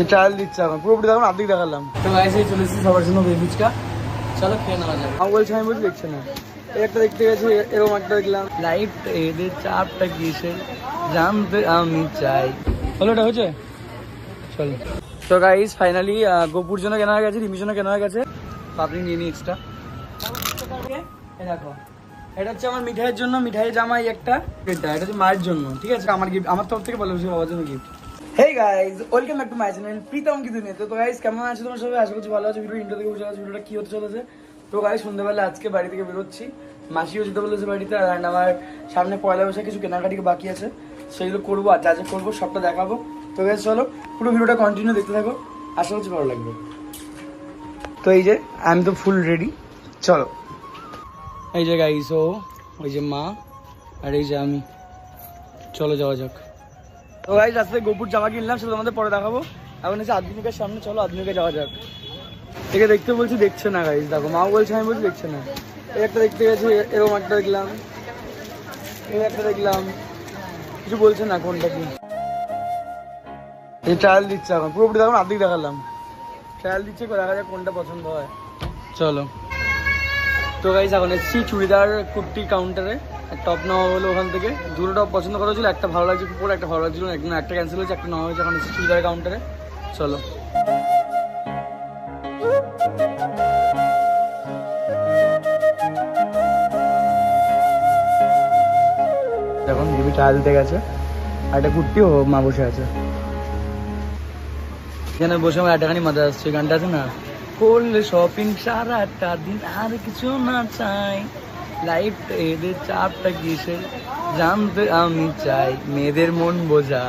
এই ট্রায়াল দিচ্ছে এখন। পুরোপুরি দেখুন আর্ধেক দেখালাম। তো গাইস এই সবার জন্য বেবিচকা চলো খেয়ে নেওয়া যাবে আমি বলছি আমি বলছি দেখছে না। একটা দেখতে গেছি এরকম একটা দেখলাম। এদের চাপটা জানতে আমি চাই। হলো এটা হয়েছে? চলো। তো গাইস ফাইনালি গোপুর জন্য কেনা হয়ে গেছে রিমির জন্য কেনা হয়ে গেছে। পাপড়ি নিয়ে নিই এক্সট্রা দেখো এটা হচ্ছে আমার মিঠাইয়ের জন্য মিঠাইয়ের জামাই একটা। এটা এটা হচ্ছে মায়ের জন্য ঠিক আছে? আমার গিফট আমার তরফ থেকে বলে বাবার জন্য gift hey guys welcome back to my channel Pritam কি দুনিয়া তো গাইজ কেমন আছো তোমার সবাই? আশা করছি ভালো আছো। ভিডিও ইন্টার থেকে বুঝে আছো, ভিডিওটা কি হতে চলেছে? তো গাইজ সন্ধ্যাবেলা আজকে বাড়ি থেকে বেরোচ্ছি। মাসিও যেতে বলেছে বাড়িতে আর আমার সামনে পয়লা বৈশাখ, কিছু কেনাকাটি বাকি আছে সেইগুলো করব, আর যা যা করব, সবটা দেখাবো। তো গাইজ চলো, পুরো ভিডিওটা কন্টিনিউ দেখতে থাকো। আশা করছি ভালো লাগবে। তো এই যে আমি তো ফুল রেডি চলো। এই যে গাইস ও, ওই যে মা, আর এই যে আমি। চলো যাওয়া যাক। তো গাইস রাস্তায় গোপুর জামা কিনলাম, সেটা তোমাদের পরে দেখাবো। এখন এসে আধুনিকের সামনে, চলো আধুনিকে যাওয়া যাক। একে দেখতে বলছি দেখছে না গাইস দেখো মা বলছে, আমি বলছি দেখছে না। এই একটা দেখতে গেছি এরকম একটা দেখলাম। এই একটা দেখলাম। কিছু বলছে না, কোনটা কি? এই ট্রায়াল দিচ্ছে এখন। পুরোপুরি দেখুন আর্ধেক দেখালাম। ট্রায়াল দিচ্ছে দেখা যাক কোনটা পছন্দ হয়। চলো। তো গাইজ এখন এসেছি চুড়িদার কুর্তি কাউন্টারে টপ নেওয়া হলো ওখান থেকে। দুটো টপ পছন্দ করা হয়েছিল একটা ভালো লাগছে পরে একটা ভালো লাগছিল একদম একটা ক্যান্সেল হয়েছে একটা নেওয়া হয়েছে এখন চুড়িদার কাউন্টারে চলো। এখন দিবি ট্রায়াল দিতে গেছে আর একটা কুর্তি ও মা বসে আছে। এখানে বসে আমার একটাখানি মাথা আসছে গানটা আছে না? করলে শপিং সারাটা দিন আর কিছু না চাই। লাইফ এদের চাপটা কিসে জানতে আমি চাই, মেয়েদের মন বোঝা।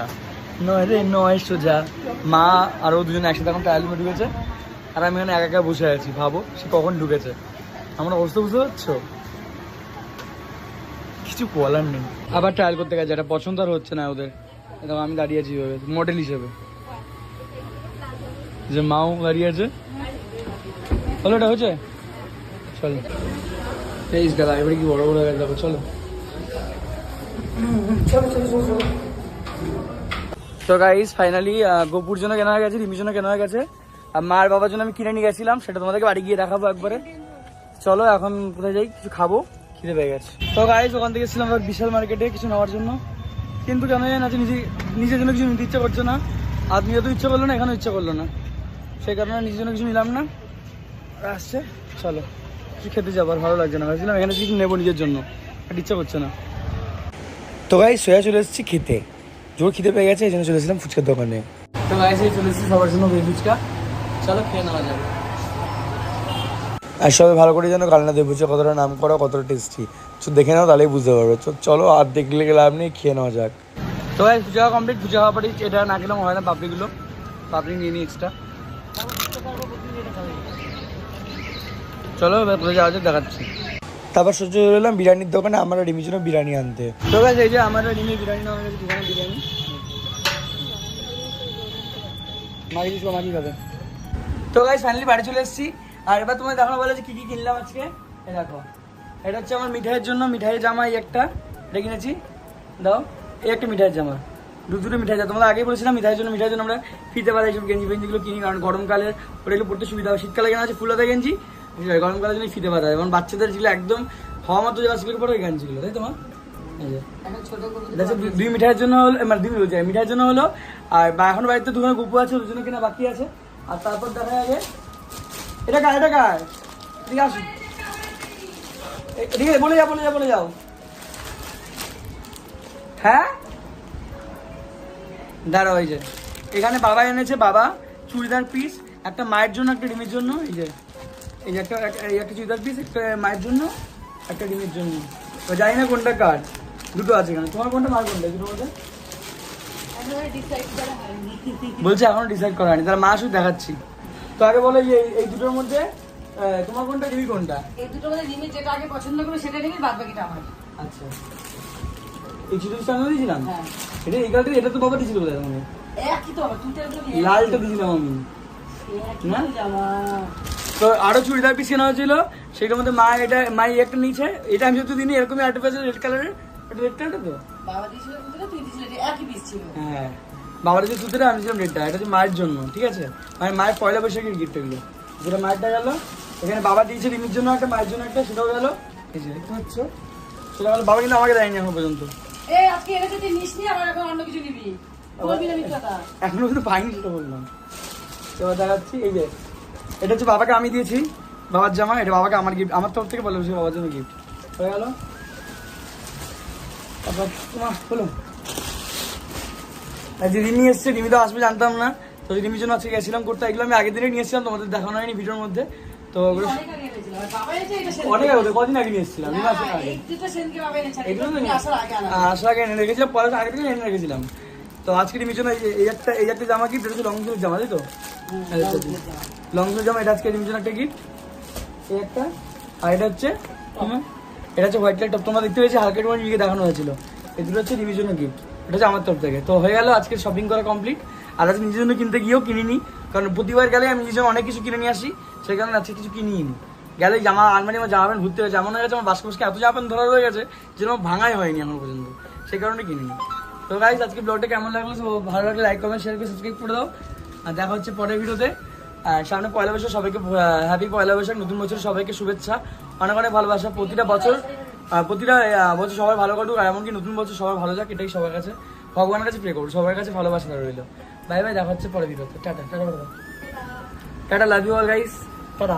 নয় রে, নয় সোজা। মা আরও দুজন একসাথে এখন ট্রায়াল রুমে ঢুকেছে। আর আমি এখানে একা একা বসে আছি, ভাবো সে কখন ঢুকেছে। আমরা অবস্থা বুঝতে পারছ? কিছু বলার নেই। আবার ট্রায়াল করতে গেছে, এটা পছন্দ আর হচ্ছে না ওদের। দেখো, আমি দাঁড়িয়ে আছি মডেল হিসেবে। যে মাও দাঁড়িয়ে আছে। হলো এটা হচ্ছে চলো। এই দাদা এবারে কি বড় বড় চলো তো গাইস ফাইনালি গোপুর জন্য কেনা হয়ে গেছে রিমির জন্য কেনা হয়ে গেছে আর মার বাবার জন্য আমি কিনে নিয়ে গেছিলাম, সেটা তোমাদেরকে বাড়ি গিয়ে দেখাবো একবারে। চলো, এখন কোথায় যাই? কিছু খাব, খিদে পেয়ে গেছে। তো গাইস ওখান থেকে ছিলাম বিশাল মার্কেটে কিছু নেওয়ার জন্য। কিন্তু কেন জানি না যে নিজে নিজের জন্য কিছু নিতে ইচ্ছে করছে না। আর নিজে তো ইচ্ছে করল না, এখানেও ইচ্ছে করল না। সেই কারণে নিজের জন্য কিছু নিলাম না। আসছে, চলো। কিছু খেতে যাব আর ভালো লাগছে না। ভাবছিলাম এখানে কিছু নেব নিজের জন্য আর ইচ্ছা করছে না। তো গাই সোয়া চলে এসেছি খেতে। জোর খিদে পেয়ে গেছে এই জন্য চলে এসেছিলাম ফুচকার দোকানে। তো গাই সেই চলে এসেছি সবার জন্য বেবি ফুচকা। চলো খেয়ে নেওয়া যাবে আর সবাই ভালো করে জানো কালনা দেবো কতটা নাম করা কতটা টেস্টি তো দেখে নাও তাহলেই বুঝতে পারবে। চলো আর দেখলে গেলে আপনি খেয়ে নেওয়া যাক। তো ভাই ফুচকা কমপ্লিট ফুচকা খাওয়া পারি এটা না খেলাম হয় না পাপড়িগুলো। পাপড়ি নিয়ে নিই এক্সট্রা চলো এবার যাওয়া যাক দেখাচ্ছি। তারপর সহ্য হয়ে এলাম বিরিয়ানির দোকানে আমার রিমির জন্য বিরিয়ানি আনতে। তো গাছ এই যে আমার রিমি বিরিয়ানি গেছে দোকানে বিরিয়ানি। মাগি দিস মাগি খাবে। তো গাইস ফাইনালি বাড়ি চলে এসেছি। আর এবার তোমায় দেখানো বলে যে কি কি কিনলাম আজকে। দেখো এটা হচ্ছে আমার মিঠাইয়ের জন্য মিঠাইয়ের জামা এই একটা। এটা কিনেছি। দাও এই একটা মিঠাইয়ের জামা। দু দুটো মিঠাই জামা তোমরা আগেই বলেছিলাম মিঠাইয়ের জন্য মিঠাইয়ের জন্য আমরা ফিতে পাতা এইসব গেঞ্জি ফেঞ্জিগুলো কিনি কারণ গরমকালে ওটা পড়তে সুবিধা হয় শীতকালে কেনা আছে ফুলাতা গেঞ্জি গরমকালের জন্য ফিতে পাতা এবং বাচ্চাদের যেগুলো একদম হওয়া মতো যাওয়া সেগুলো পরে ওই গেঞ্জিগুলো তাই তোমার দুই- মিঠাইয়ের জন্য হলো মানে দুই বলছি মিঠাইয়ের জন্য হলো আর এখন বাড়িতে দুখানে গুপু আছে ওর জন্য কিনা বাকি আছে। আর তারপর দেখা যাবে এটা কার এটা কার? এদিকে আসুন এদিকে বলে যাও বলে যাও বলে যাও। হ্যাঁ? দাঁড়াও এই যে। এখানে বাবা এনেছে বাবা চুড়িদার পিস একটা মায়ের জন্য একটা ডিমের জন্য এই যে। এই একটা একটা- এই একটা চুড়িদার পিস একটা মায়ের জন্য একটা ডিমের জন্য। তো জানি না কোনটা কার। দুটো আছে এখানে। তোমার কোনটা মার কোনটা? মধ্যে বলছে এখনও ডিসাইড করা হয়নি। তাহলে মা শুধু দেখাচ্ছি। তো আগে বলো যে এই- এই দুটোর মধ্যে তোমার কোনটা দিবি কোনটা? এই মধ্যে যেটা আগে পছন্দ করবে সেটা বাদ বাকিটা আমার। আচ্ছা। এই দিয়েছিলাম? হ্যাঁ। এটা এই কালটা এটা তো বাবা দিয়েছিল বোধ হয়। লালটা দিয়েছিলাম আমি। না? জামা। তো আরও চুড়িদার পিস কেনা হয়েছিল সেটার মধ্যে মা এটা মা একটা নিচে এটা আমি যেহেতু দিনই এরকমই একটা পেয়েছে রেড কালারের এটা রেড কালারটা তো হ্যাঁ বাবার যে সুতিটা আমি ছিলাম রেডটা এটা হচ্ছে মায়ের জন্য ঠিক আছে? মানে মায়ের পয়লা বৈশাখের গিফট এগুলো। যেটা মায়েরটা গেল এখানে বাবা দিয়েছে রিমির জন্য একটা মায়ের জন্য একটা সেটাও গেল। এই যে দেখতে পাচ্ছ? সেটা গেল বাবা কিন্তু আমাকে দেয়নি এখন পর্যন্ত। এখনও কিন্তু পাইনি সেটা বললাম। এবার দেখাচ্ছি এই যে এটা হচ্ছে বাবাকে আমি দিয়েছি বাবার জামা এটা বাবাকে আমার গিফট আমার তরফ থেকে বলে বসে বাবার জন্য গিফট হয়ে গেল। তারপর তোমার হলো আর যে রিমি এসছে রিমি তো আসবে জানতাম না। তো রিমির জন্য আজকে গেছিলাম করতে এগুলো আমি আগের দিনে নিয়ে এসেছিলাম তোমাদের দেখানো হয়নি ভিডিওর মধ্যে। তো ওগুলো অনেক আগে আগে কদিন আগে নিয়ে এসেছিলাম আসার আগে। আসার এনে রেখেছিলাম পরে আগে থেকে এনে রেখেছিলাম। তো আজকে রিমির জন্য এই- একটা এই একটা জামা গিফট এটা হচ্ছে লং স্লিভ জামা তাই তো? লং স্লিভ জামা। এটা আজকে রিমির জন্য একটা গিফট এই একটা আর এটা হচ্ছে এটা হচ্ছে হোয়াইট কালার টপ তোমরা দেখতে পেয়েছি হালকা একটু রিমিকে দেখানো হয়েছিল। এগুলো হচ্ছে জন্য গিফট এটা হচ্ছে আমার তরফ থেকে। তো হয়ে গেল আজকে শপিং করা কমপ্লিট আর আজকে নিজের জন্য কিনতে গিয়েও কিনিনি। কারণ প্রতিবার গেলে আমি নিজের অনেক কিছু কিনে নিয়ে আসি। সেই কারণে আজকে কিছু কিনিই নি। গেলে জামা আলমারি আমার জামা প্যান্ট ঘুরতে হয়েছে। এমন হয়ে গেছে আমার বাসকে বাসকে এত জামা প্যান্ট ধরা রয়ে গেছে যেন ভাঙাই হয়নি এখন পর্যন্ত। সেই কারণে কিনিনি। তো গাইজ আজকে ব্লগটা কেমন লাগল? তো ভালো লাগলে লাইক কমেন্ট শেয়ার করে সাবস্ক্রাইব করে দাও। আর দেখা হচ্ছে পরের ভিডিওতে। সামনে পয়লা বৈশাখ, সবাইকে হ্যাপি পয়লা বৈশাখ, নতুন বছর, সবাইকে শুভেচ্ছা। অনেক অনেক ভালোবাসা প্রতিটা বছর। প্রতিটা বছর সবাই ভালো কাটুক, আর এমনকি নতুন বছর সবাই ভালো যাক, এটাই সবার কাছে। ভগবানের কাছে প্রে করব, সবার কাছে ভালোবাসা রইল। বাই বাই দেখা হচ্ছে পরের ভিডিওতে। Tata tata tata. Love you all guys tata.